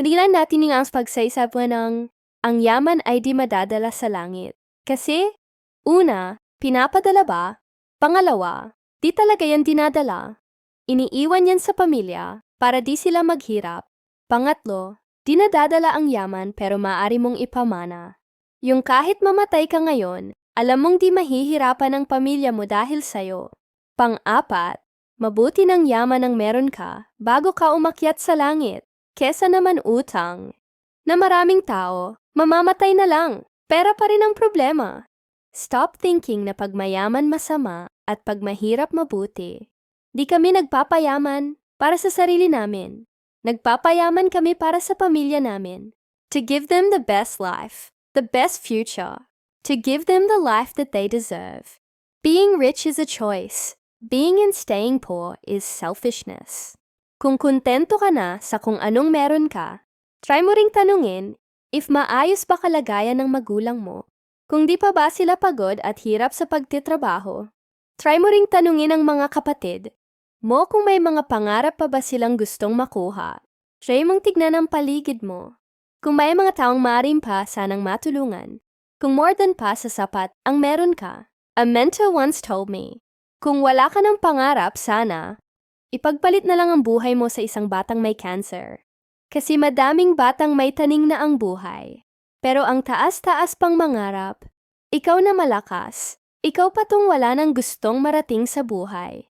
Tinignan natin yung ang pagsasabuan ng ang yaman ay di madadala sa langit. Kasi, una, pinapadala ba? Pangalawa, di talaga yan dinadala. Iniiwan yan sa pamilya para di sila maghirap. Pangatlo, di nadadala ang yaman pero maaari mong ipamana. Yung kahit mamatay ka ngayon, alam mong di mahihirapan ang pamilya mo dahil sa'yo. Pang-apat, mabuti ng yaman ang meron ka bago ka umakyat sa langit, kesa naman utang. Na maraming tao, mamamatay na lang, pera pa rin ang problema. Stop thinking na pag mayaman masama at pag mahirap mabuti. Di kami nagpapayaman para sa sarili namin. Nagpapayaman kami para sa pamilya namin. To give them the best life, the best future. To give them the life that they deserve. Being rich is a choice. Being and staying poor is selfishness. Kung kontento ka na sa kung anong meron ka, try mo ring tanungin if maayos ba kalagayan ng magulang mo. Kung di pa ba sila pagod at hirap sa pagtitrabaho, try mo ring tanungin ang mga kapatid mo kung may mga pangarap pa ba silang gustong makuha. Try mong tignan ang paligid mo. Kung may mga taong maaaring pa sanang matulungan. Kung more than pa sa sapat ang meron ka. A mentor once told me, kung wala ka ng pangarap, sana, ipagpalit na lang ang buhay mo sa isang batang may cancer. Kasi madaming batang may taning na ang buhay. Pero ang taas-taas pang mangarap, ikaw na malakas, ikaw pa tong wala ng gustong marating sa buhay.